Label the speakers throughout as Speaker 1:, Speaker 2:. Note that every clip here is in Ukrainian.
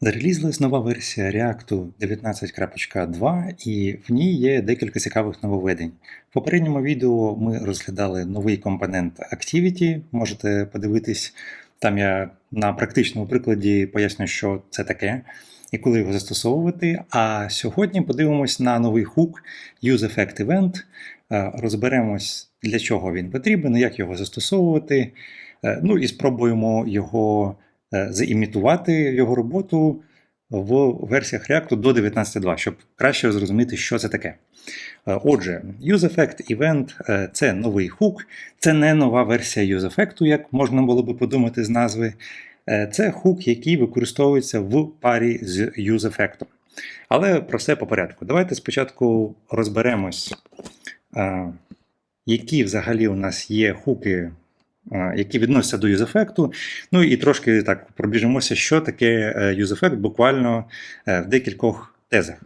Speaker 1: Зарелізлась нова версія React 19.2 і в ній є декілька цікавих нововведень. В попередньому відео ми розглядали новий компонент Activity, можете подивитись. Там я на практичному прикладі поясню, що це таке і коли його застосовувати. А сьогодні подивимось на новий хук UseEffect Event, розберемось, для чого він потрібен, як його застосовувати. Е, Ну і спробуємо його е, заімітувати його роботу в версіях React до 19.2, щоб краще зрозуміти, що це таке. Е, Отже, UseEffect Event – це новий хук, це не нова версія UseEffect, як можна було би подумати з назви. Е, Це хук, який використовується в парі з UseEffect. Але про все по порядку. Давайте спочатку розберемось, е, які взагалі у нас є хуки е, які відносяться до юзефекту. Ну і трошки так пробіжимося, що таке юзефект буквально е, в декількох тезах.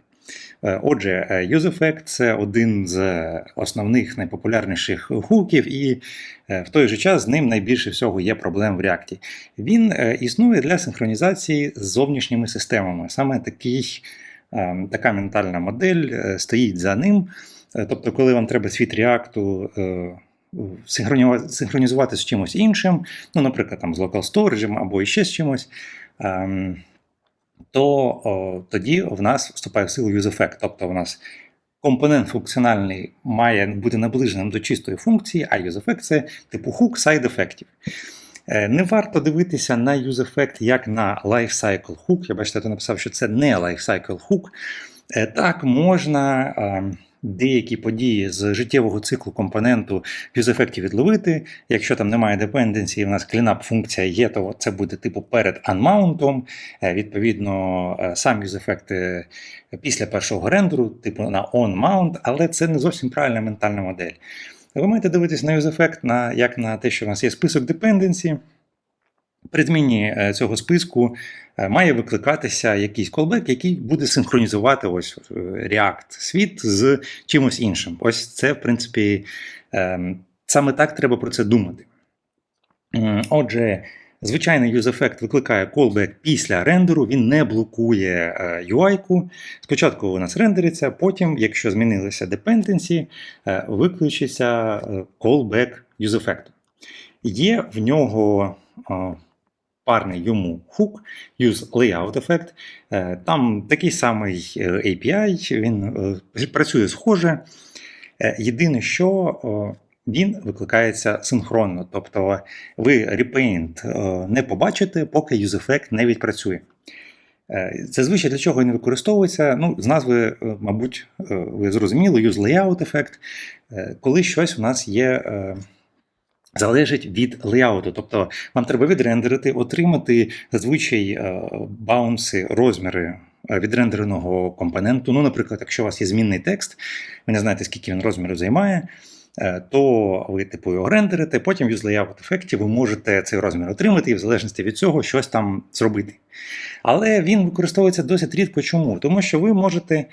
Speaker 1: Е, Отже, UseEffect – це один з основних найпопулярніших хуків, і е, в той же час з ним найбільше всього є проблем в React. Він е, існує для синхронізації з зовнішніми системами. Саме такий, е, така ментальна модель е, стоїть за ним. Е, Тобто, коли вам треба світ React е, синхронізувати- з чимось іншим, ну, наприклад, там, з local storage або іще з чимось, ем, то о, тоді в нас вступає в силу UseEffect. Тобто в нас компонент функціональний має бути наближеним до чистої функції, а UseEffect – це типу хук сайд-ефектів. Е, Не варто дивитися на UseEffect як на lifecycle hook. Я бачите, я написав, що це не lifecycle hook. Е, Так, можна е, деякі події з життєвого циклу компоненту в UseEffect відловити. Якщо там немає депенденції, в нас cleanup функція є, то це буде типу перед unmount. Е, Відповідно, е, сам е, після першого рендеру, типу на onMount, але це не зовсім правильна ментальна модель. Ви маєте дивитись на UseEffect на, як на те, що в нас є список депенденцій. При зміні е, цього списку е, має викликатися якийсь колбек, який буде синхронізувати ось е, React світ з чимось іншим. Ось це, в принципі, ем, саме так треба про це думати. Отже, звичайний UseEffect викликає callback після рендеру, він не блокує UI-ку. Спочатку у нас рендериться, потім, якщо змінилися викличеться е, callback UseEffect. Є в нього парний йому хук, use layout effect. Е, Там такий самий е, API, він е, працює схоже. Єдине, що він викликається синхронно, тобто ви repaint не побачите, поки UseEffect не відпрацює. Зазвичай для чого він використовується? Ну, з назви, мабуть, ви зрозуміли, use layout effect, коли щось у нас є. Залежить від леяуту, тобто вам треба відрендерити, отримати зазвичай е, баунси, розміри е, відрендереного компоненту. Ну, наприклад, якщо у вас є змінний текст, ви не знаєте, скільки він розміру займає, то ви типу його рендерите, потім в layout ефекті ви можете цей розмір отримати і в залежності від цього щось там зробити. Але він використовується досить рідко. Чому? Тому що ви можете е,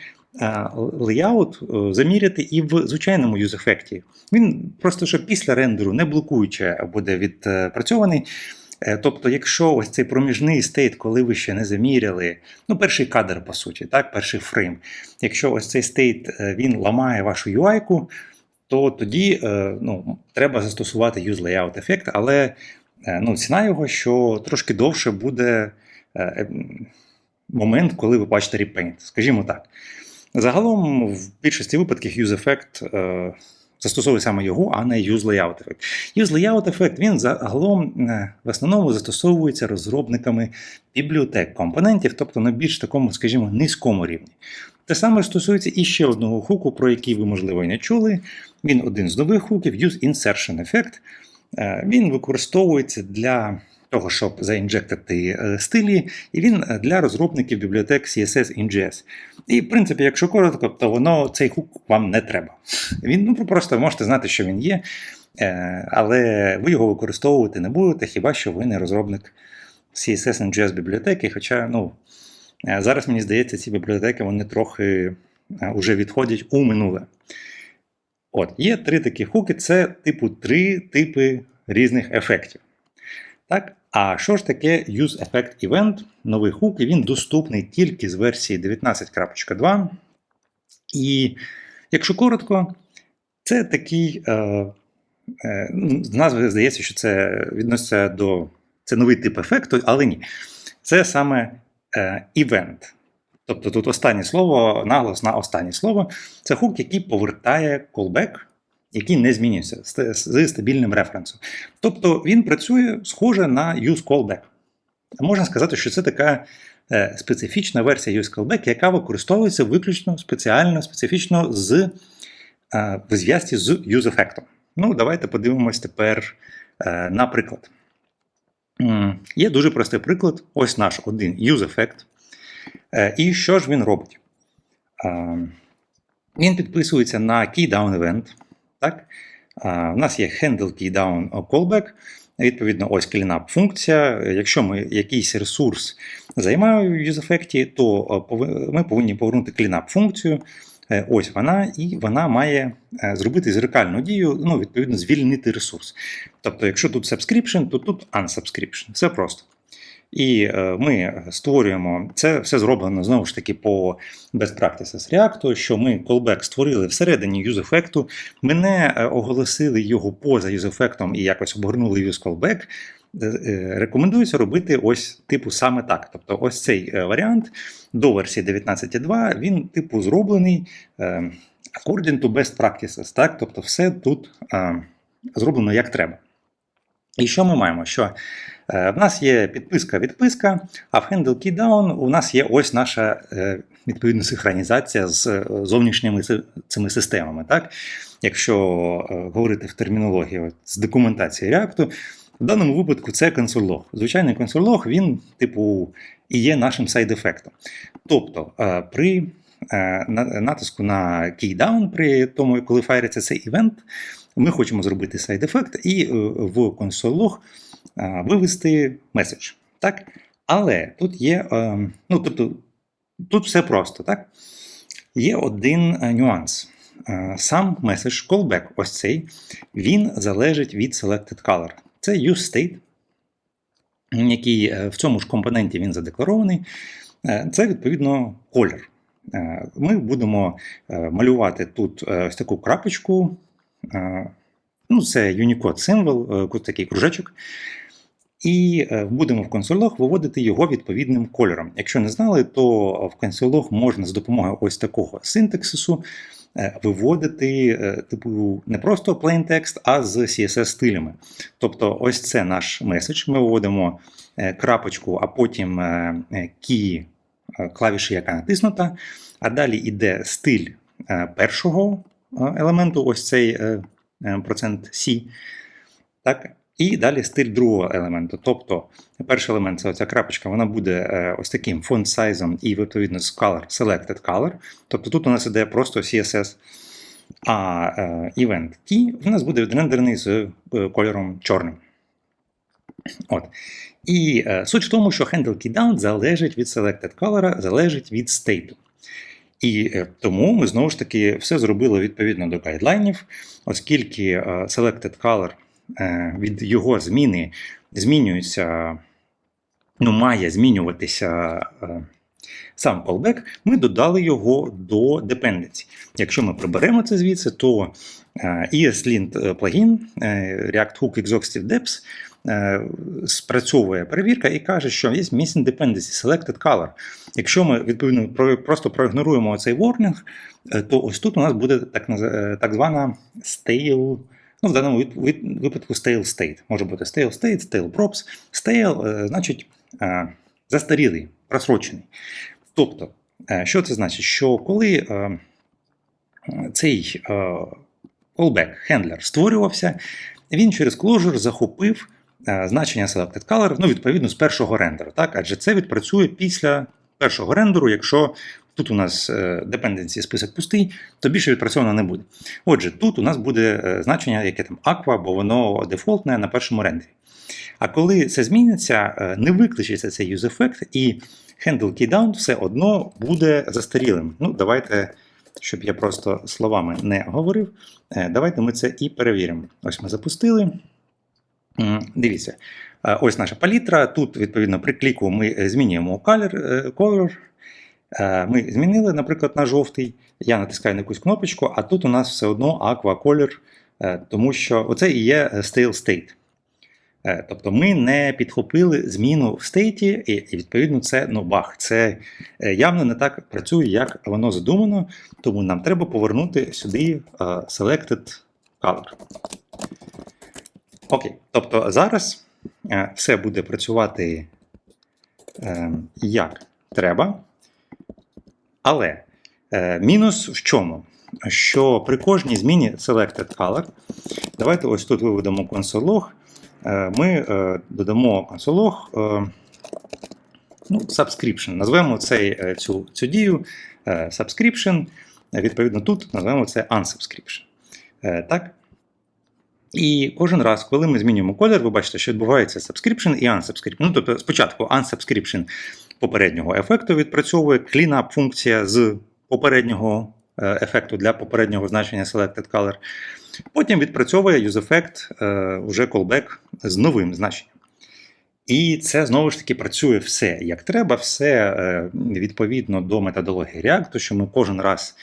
Speaker 1: леяут е, заміряти і в звичайному юзефекті. Він просто що після рендеру не блокуюче буде відпрацьований. Е, Тобто, якщо ось цей проміжний стейт, коли ви ще не заміряли, ну перший кадр, по суті, так, перший фрейм. Якщо ось цей стейт е, він ламає вашу UI-ку, то тоді е, ну, треба застосувати use layout ефект, але е, ну, ціна його, що трошки довше буде е, момент, коли ви бачите repaint, скажімо так. Загалом, в більшості випадків use effect застосовує саме його, а не use layout effect. Use layout effect він загалом в основному застосовується розробниками бібліотек компонентів, тобто на більш такому, скажімо, низькому рівні. Те саме стосується і ще одного хуку, про який ви, можливо, і не чули. Він один з нових хуків, Use Insertion Effect. Е, Він використовується для того, щоб заінжектити е, стилі, і він е, для розробників бібліотек CSS NGS. І, в принципі, якщо коротко, то воно цей хук вам не треба. Він ну, просто можете знати, що він є, але ви його використовувати не будете, хіба що ви не розробник CSS NGS бібліотеки. Хоча, ну, зараз мені здається, ці бібліотеки вони трохи е, уже відходять у минуле. От, є три такі хуки, це типу три типи різних ефектів. Так? А що ж таке Use Effect Event? Новий хук, і він доступний тільки з версії 19.2. І якщо коротко, це такий. Е, е, ну, з назви здається, що це відноситься до. Це новий тип ефекту, але ні. Це саме е, event. Тобто тут останнє слово, наголос на останнє слово. Це хук, який повертає callback, який не змінюється з- стабільним референсом. Тобто він працює схоже на use callback. Можна сказати, що це така е, специфічна версія use callback, яка використовується виключно спеціально, специфічно з, е, в зв'язці з use ефектом. Ну, давайте подивимось тепер е, на приклад. Є дуже простий приклад. Ось наш один use ефект. Е, І що ж він робить? Е, Він підписується на keydown event. Так? Е, У нас є handle keydown callback. Відповідно, ось cleanup функція. Якщо ми якийсь ресурс займаємо в use-ефекті, то ми повинні повернути cleanup функцію. Е, Ось вона, і вона має е, зробити зеркальну дію, ну, відповідно, звільнити ресурс. Тобто, якщо тут subscription, то тут unsubscription. Все просто. І е, ми створюємо це все зроблено знову ж таки по best practices React, що ми callback створили всередині use-ефекту, ми не оголосили його поза use-ефектом і якось обгорнули use callback. Е, е, Рекомендується робити ось типу саме так. Тобто, ось цей варіант до версії 19.2, він типу зроблений according to best practices. Так? Тобто, все тут зроблено як треба. І що ми маємо? Що е, в нас є підписка-відписка, а в Handle Keydown у нас є ось наша е, відповідна синхронізація з е, зовнішніми цими системами. Так? Якщо говорити в термінології з документації React, в даному випадку це консоль-лог. Звичайний консоль-лог, він, типу, і є нашим сайд-ефектом. Тобто, при натиску на keydown, при тому, коли файриться цей івент, ми хочемо зробити сайд-ефект і е, в консоль-лог е, вивести меседж. Так? Але тут є, е, ну, тобто, тут все просто, так? Є один е, нюанс. Сам меседж callback, ось цей, він залежить від selected color. Це use який в цьому ж компоненті він задекларований. Це відповідно колір. Ми будемо малювати тут ось таку крапочку. Е, Ну, це Unicode символ, е, такий кружечок. І е, будемо в консоль-лог виводити його відповідним кольором. Якщо не знали, то в консоль-лог можна з допомогою ось такого синтаксису виводити типу не просто plain text, а з CSS стилями. Тобто, ось це наш меседж. Ми виводимо крапочку, а потім е, клавіші, яка натиснута. А далі йде стиль першого елементу, ось цей е, е, процент C. Так? І далі стиль другого елементу. Тобто, перший елемент це оця крапочка, вона буде е, ось таким size і відповідно з color, selected color. Тобто тут у нас іде просто CSS. А event key в нас буде відрендерений з кольором чорним. От. І суть в тому, що handle keydown залежить від selected color, залежить від стейту. І е, тому ми знову ж таки все зробили відповідно до гайдлайнів, оскільки е, selected color е, від його зміни змінюється, ну, має змінюватися сам callback, ми додали його до dependency. Якщо ми приберемо це звідси, то ESLint плагін е, React Hook Exhaustive Depths е, спрацьовує перевірка і каже, що є missing dependency selected color. Якщо ми відповідно просто проігноруємо цей warning, е, то ось тут у нас буде так, е, так звана stale, ну в даному випадку stale state. Може бути stale state, stale props. Stale е, значить е, застарілий, просрочений. Тобто, е, що це значить? Що коли е, цей е, callback хендлер створювався, він через Clojure захопив е, значення selected color, ну, відповідно, з першого рендеру. Так? Адже це відпрацює після першого рендеру, якщо тут у нас е, dependency список пустий, то більше відпрацьовано не буде. Отже, тут у нас буде е, значення, яке там aqua, бо воно дефолтне на першому рендері. А коли це зміниться, не виключиться цей use effect, і handle keydown все одно буде застарілим. Ну, давайте, щоб я просто словами не говорив, е, давайте ми це і перевіримо. Ось ми запустили. Дивіться, Е, Ось наша палітра. Тут, відповідно, при кліку ми е, змінюємо color, color. Ми змінили, наприклад, на жовтий. Я натискаю на якусь кнопочку, а тут у нас все одно е, тому що оце і є stale state. Е, Тобто ми не підхопили зміну в стейті, і відповідно це ну, баг. Це е, явно не так працює, як воно задумано, тому нам треба повернути сюди е, selected color. Окей, тобто зараз все буде працювати е, як треба. Але мінус в чому? Що при кожній зміні selected color, давайте ось тут виведемо е, ми е, додамо console.log е, ну, subscription. Назвемо цей, е, цю, цю дію е, subscription. Е, Відповідно, тут назвемо це unsubscription. Е, Так? І кожен раз, коли ми змінюємо колір, ви бачите, що відбувається subscription і unsubscription. Ну, тобто спочатку unsubscription попереднього ефекту відпрацьовує cleanup функція з попереднього е, ефекту для попереднього значення selected color. Потім відпрацьовує useEffect е, уже callback з новим значенням. І це знову ж таки працює все як треба, все е, відповідно до методології React, що ми кожен раз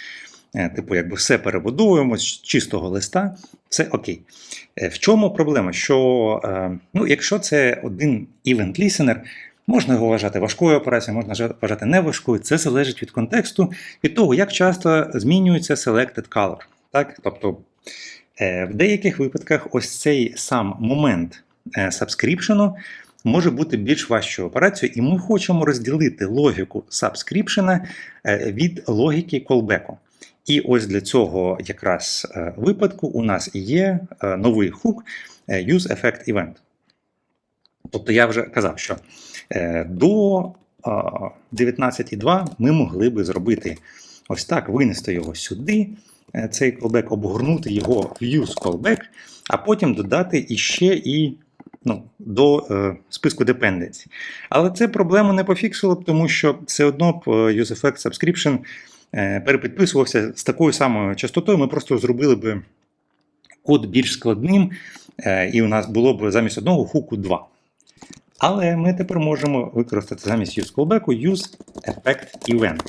Speaker 1: е, типу, якби все перебудовуємо з чистого листа, все окей. Е, В чому проблема? Що е, ну, якщо це один event listener, можна його вважати важкою операцією, можна вважати не важкою. Це залежить від контексту, від того, як часто змінюється selected color. Так? Тобто е, в деяких випадках ось цей сам момент сабскріпшену може бути більш важчою операцією, і ми хочемо розділити логіку сабскріпшена е, від логіки callback. І ось для цього якраз е, випадку у нас є новий хук Use Effect Event. Тобто я вже казав, що е, до е, 19.2 ми могли би зробити ось так, винести його сюди, е, цей callback, обгорнути його в Use Callback, а потім додати іще і ну, до е, списку dependency. Але це проблему не пофіксило тому що все одно б е, UseEffect Subscription перепідписувався з такою самою частотою. Ми просто зробили би код більш складним, і у нас було б замість одного хуку два. Але ми тепер можемо використати замість use callback use effect event.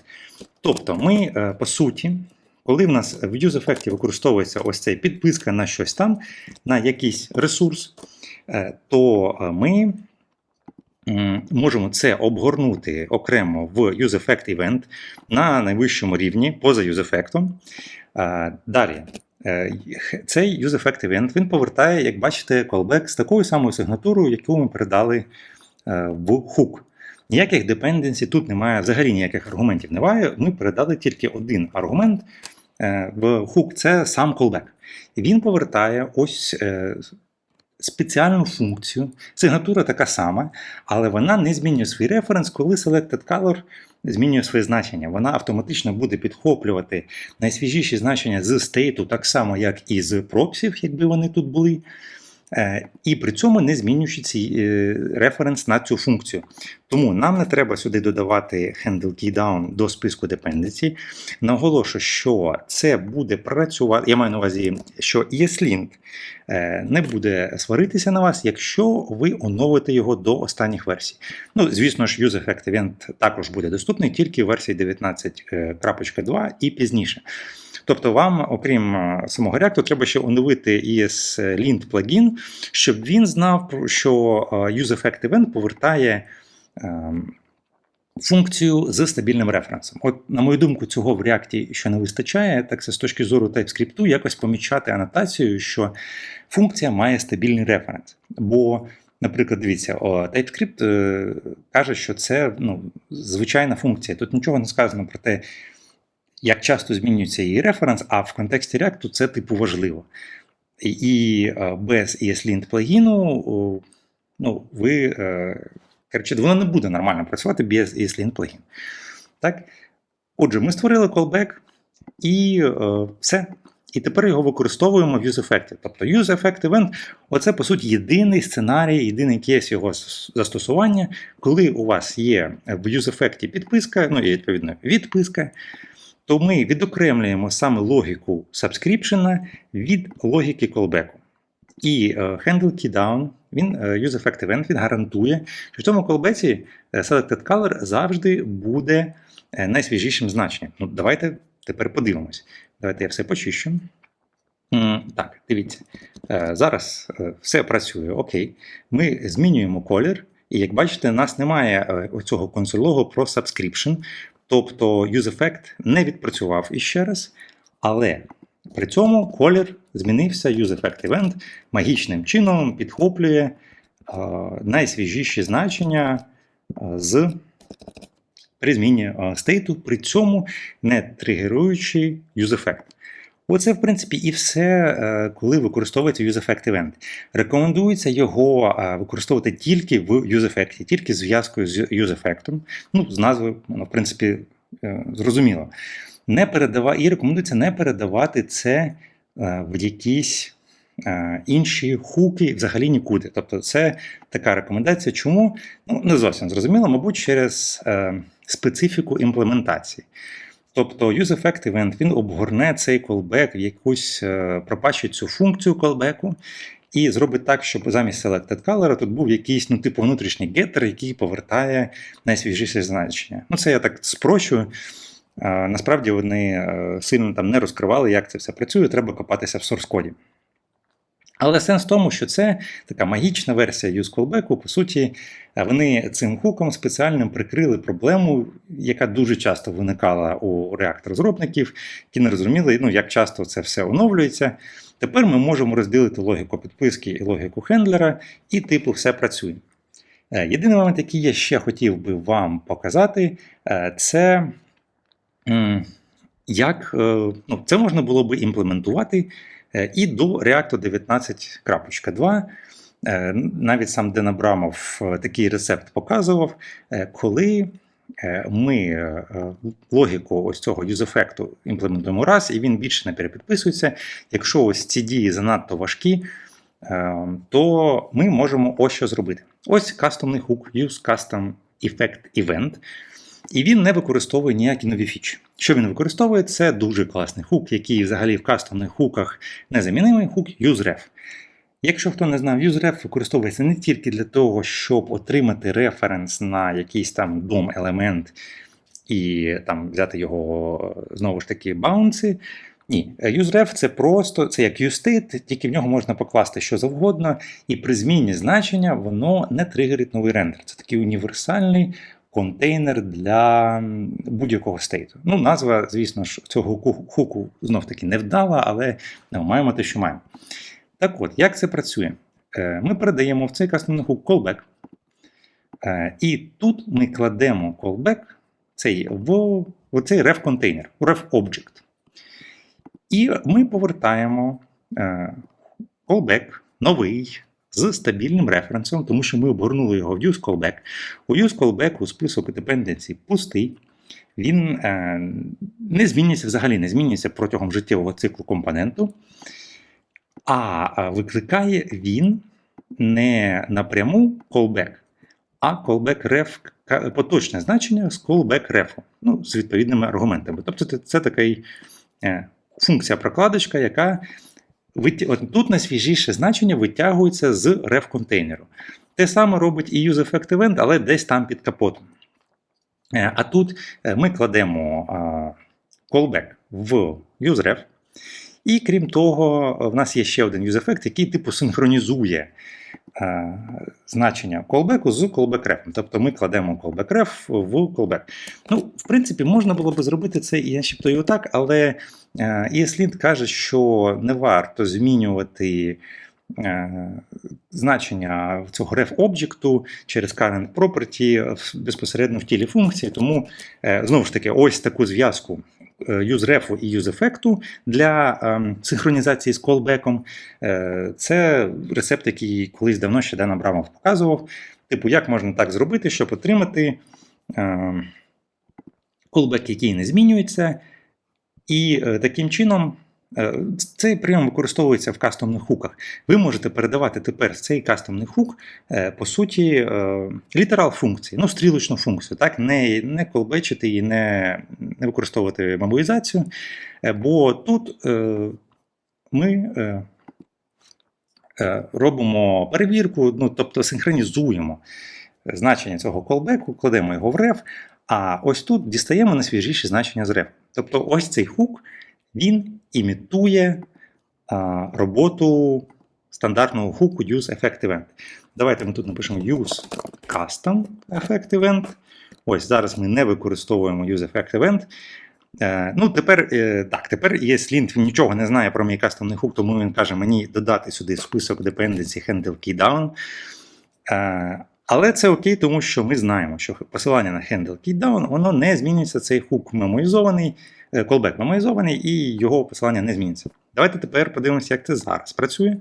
Speaker 1: Тобто, ми, е, по суті, коли в нас в use effect використовується ось цей підписка на щось там, на якийсь ресурс, е, то е, ми можемо це обгорнути окремо в use effect event на найвищому рівні поза use effect. Далі. Е, Цей use Effective event він повертає, як бачите, callback з такою самою сигнатурою, яку ми передали е, в hook. Ніяких dependency тут немає, взагалі ніяких аргументів немає. Ми передали тільки один аргумент е, в hook це сам callback. Він повертає ось спеціальну функцію. Сигнатура така сама, але вона не змінює свій референс, коли selected color змінює своє значення. Вона автоматично буде підхоплювати найсвіжіші значення з стейту, так само, як і з пропсів, якби вони тут були. Е, І при цьому не змінюючи цей е, референс на цю функцію. Тому нам не треба сюди додавати handle keydown до списку dependency. Наголошую, що це буде працювати. Я маю на увазі, що ESLint е, не буде сваритися на вас, якщо ви оновите його до останніх версій. Ну, звісно ж, Use Effect Event також буде доступний тільки в версії 19.2 і пізніше. Тобто вам, окрім е, самого React, треба ще оновити ESLint плагін, щоб він знав, що е, UseEffect повертає ем, функцію з стабільним референсом. От, на мою думку, цього в React ще не вистачає, так це з точки зору TypeScript якось помічати анотацію, що функція має стабільний референс. Бо, наприклад, дивіться, TypeScript е, каже, що це ну, звичайна функція. Тут нічого не сказано про те, як часто змінюється її референс, а в контексті React це типу важливо. І, е, без ESLint плагіну ну, ви. е, Коротше, воно не буде нормально працювати без ESLint плагін. Так? Отже, ми створили callback і е, все. І тепер його використовуємо в UseEffect. Тобто UseEffect Event – оце, по суті, єдиний сценарій, єдиний кейс його застосування, коли у вас є в UseEffect підписка, ну і відповідно відписка, то ми відокремлюємо саме логіку subscription від логіки callback. І е, handle keydown він е, use effect event, він гарантує, що в цьому колбеці е, selected color завжди буде найсвіжішим значенням. Ну, давайте тепер подивимось. Давайте я все почищу. Так, дивіться. Зараз все працює. Окей. Ми змінюємо колір, і як бачите, у нас немає оцього консольного про subscription. Тобто UseEffect не відпрацював іще раз, але при цьому колір змінився, UseEffect Event магічним чином підхоплює е, найсвіжіші значення е, з при зміні е, стейту, при цьому не тригеруючи UseEffect. Оце, в принципі, і все, е, коли використовується UseEffect Event. Рекомендується його е, використовувати тільки в UseEffect, тільки з зв'язкою з UseEffect. Ну, з назви, воно, в принципі, е, зрозуміло. Не передава... І рекомендується не передавати це в якісь інші хуки взагалі нікуди. Тобто, це така рекомендація. Чому? Ну, не зовсім зрозуміло, мабуть, через е, специфіку імплементації. Тобто use effect Event він обгорне цей callback в якусь пропащу цю функцію callback і зробить так, щоб замість selected color тут був якийсь ну, типу внутрішній getter, який повертає найсвіжіше значення. Ну, це я так спрощую. Е, Насправді вони е, сильно там не розкривали, як це все працює, треба копатися в source коді. Але сенс в тому, що це така магічна версія callback. По суті, вони цим хуком спеціальним прикрили проблему, яка дуже часто виникала у React розробників, які не розуміли, ну, як часто це все оновлюється. Тепер ми можемо розділити логіку підписки і логіку хендлера, і типу все працює. Е, Єдиний момент, який я ще хотів би вам показати, е, це як е, ну, це можна було би імплементувати і до React 19.2. Е, Навіть сам Ден Абрамов е, такий рецепт показував, е, коли е, ми е, логіку ось цього юзефекту імплементуємо раз, і він більше не перепідписується. Якщо ось ці дії занадто важкі, е, то ми можемо ось що зробити. Ось кастомний хук, use custom effect event. І він не використовує ніякі нові фічі. Що він використовує? Це дуже класний хук, який взагалі в кастомних хуках незамінимий хук useRef. Якщо хто не знав, useRef використовується не тільки для того, щоб отримати референс на якийсь там дом елемент і там взяти його знову ж таки баунси. Ні, useRef це просто це як useState, тільки в нього можна покласти що завгодно, і при зміні значення воно не тригерить новий рендер. Це такий універсальний контейнер для будь-якого стейту. Ну, назва, звісно ж, цього хуку знов таки не вдала, але ну, маємо те, що маємо. Так от, як це працює? Е, Ми передаємо в цей кастомний хук callback, е, і тут ми кладемо callback цей, в, в цей ref контейнер, в ref object. І ми повертаємо е, callback новий з стабільним референсом, тому що ми обгорнули його в use callback. У use callback у список dependency пустий. Він е, не змінюється взагалі, не змінюється протягом життєвого циклу компоненту. А е, викликає він не напряму callback, а callback ref, поточне значення з callback ref, ну, з відповідними аргументами. Тобто це, така е, функція прокладочка, яка от тут найсвіжіше значення витягується з рев-контейнеру. Те саме робить і UseEffect Event, але десь там під капотом. Е, А тут е, ми кладемо callback в useRef, і крім того, в нас є ще один UseEffect, який типу синхронізує е, значення callback з callback-ref. Тобто ми кладемо callback-ref в callback. Ну, в принципі, можна було би зробити це і начебто і отак, але е, ESLint каже, що не варто змінювати е, значення цього ref об'єкту через current property безпосередньо в тілі функції. Тому е, знову ж таки, ось таку зв'язку useRef і useEffect для ем, синхронізації з callback. Е, Це рецепт, який колись давно ще Дан Абрамов показував. Типу, як можна так зробити, щоб отримати колбек, callback, який не змінюється, і е, таким чином. Е, Цей прийом використовується в кастомних хуках. Ви можете передавати тепер цей кастомний хук, е, по суті, е, літерал функції, ну, стрілочну функцію, так? не, не колбечити і не, не використовувати. Е, Бо тут ми робимо перевірку, ну тобто синхронізуємо значення цього колбеку, кладемо його в реф, а ось тут дістаємо найсвіжіші значення з реф. Тобто ось цей хук він імітує а, роботу стандартного хуку Use Effect Event. Давайте ми тут напишемо Use Custom Effect Event. Ось зараз ми не використовуємо Use Effect Event. Е, ну, тепер, е, так, тепер є він нічого не знає про мій кастомний хук, тому він каже мені додати сюди список dependency handle keydown. Е, але це окей, тому що ми знаємо, що посилання на handle keydown, воно не змінюється. Цей хук мемоїзований, callback мемоїзований, і його посилання не зміниться. Давайте тепер подивимося, як це зараз працює.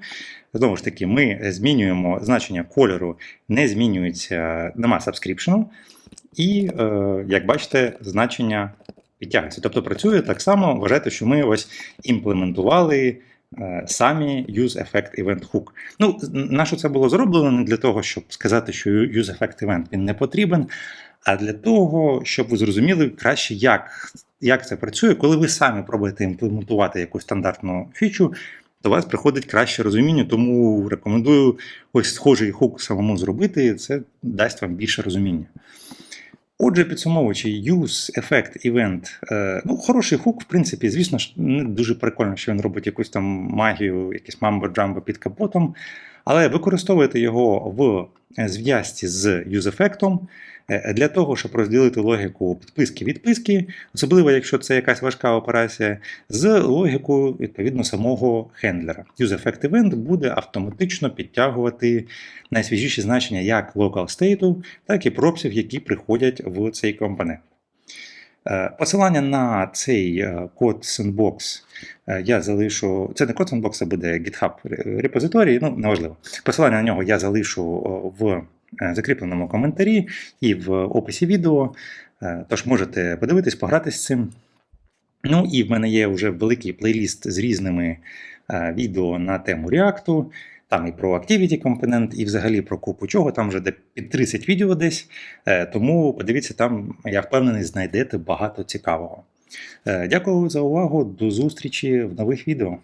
Speaker 1: Знову ж таки, ми змінюємо значення кольору, не змінюється, нема subscription, і, е, як бачите, значення підтягується. Тобто працює так само, вважайте, що ми ось імплементували самі Use Effect Event Hook. Ну, на що це було зроблено? Не для того, щоб сказати, що Use Effect Event він не потрібен, а для того, щоб ви зрозуміли краще, як, як це працює, коли ви самі пробуєте імплементувати якусь стандартну фічу. До вас приходить краще розуміння, тому рекомендую ось схожий хук самому зробити, це дасть вам більше розуміння. Отже, підсумовуючи, use, effect, event. Е, ну, хороший хук, в принципі, звісно ж, не дуже прикольно, що він робить якусь там магію, якісь мамбо-джамбо під капотом. Але використовуйте його в зв'язці з use-ефектом е, для того, щоб розділити логіку підписки-відписки, особливо якщо це якась важка операція, з логікою відповідно самого хендлера. Use-effect event буде автоматично підтягувати найсвіжіші значення як local state, так і пропсів, які приходять в цей компонент. Е, Посилання на цей е, код Sandbox е, я залишу. Це не код Sandbox, це буде GitHub репозиторій, ну неважливо. Посилання на нього я залишу в закріпленому коментарі і в описі відео. Тож можете подивитись, погратись з цим. Ну і в мене є вже великий плейліст з різними відео на тему React. Там і про Activity компонент, і взагалі про купу чого, там вже під 30 відео десь. Тому подивіться, там, я впевнений, знайдете багато цікавого. Дякую за увагу, до зустрічі в нових відео.